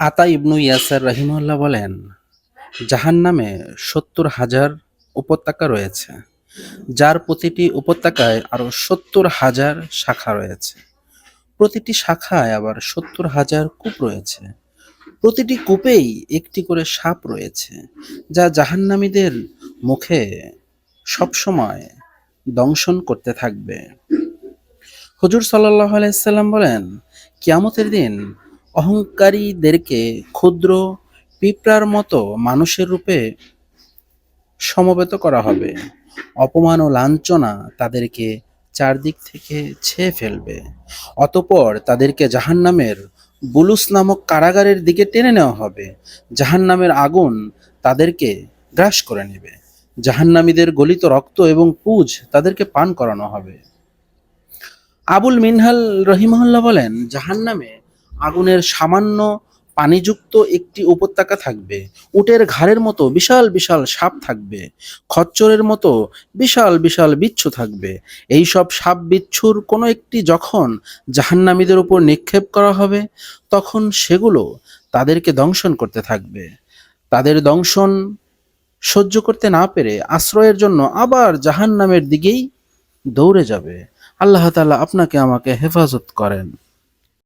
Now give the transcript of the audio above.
আতা ইবনু ইয়াসার রহিমউল্লাহ বলেন জাহান নামে সত্তর হাজার উপত্যকা রয়েছে, যার প্রতিটি উপত্যকায় আরও সত্তর হাজার শাখা রয়েছে। প্রতিটি শাখায় আবার সত্তর হাজার কূপ রয়েছে। প্রতিটি কূপেই একটি করে সাপ রয়েছে, যা জাহান্নামীদের মুখে সবসময় দংশন করতে থাকবে। হজুর সাল্লাহ আলাইসাল্লাম বলেন, কিয়ামতের দিন অহংকারীদেরকে ক্ষুদ্র পিঁপড়ার মতো মানুষের রূপে সমবেত করা হবে। অপমান ও লাঞ্ছনা তাদেরকে চারদিক থেকে ছেয়ে ফেলবে। অতপর তাদেরকে জাহান্নামের বুলুস নামক কারাগারের দিকে টেনে নেওয়া হবে। জাহান্নামের আগুন তাদেরকে গ্রাস করে নেবে। জাহান্নামীদের গলিত রক্ত এবং পুজ তাদেরকে পান করানো হবে। আবুল মিনহাল রহিমহল্লা বলেন, জাহান্নামে আগুনের সামান্য পানিযুক্ত একটি উপত্যকা থাকবে। উটের ঘাড়ের মতো বিশাল বিশাল সাপ থাকবে। খচ্চরের মতো বিশাল বিশাল বিচ্ছু থাকবে। এই সব সাপ বিচ্ছুর কোনো একটি যখন জাহান্নামীদের উপর নিক্ষেপ করা হবে, তখন সেগুলো তাদেরকে দংশন করতে থাকবে। তাদের দংশন সহ্য করতে না পেরে আশ্রয়ের জন্য আবার জাহান্নামের দিকেই দৌড়ে যাবে। আল্লাহ তাআলা আপনাকে আমাকে হেফাজত করেন।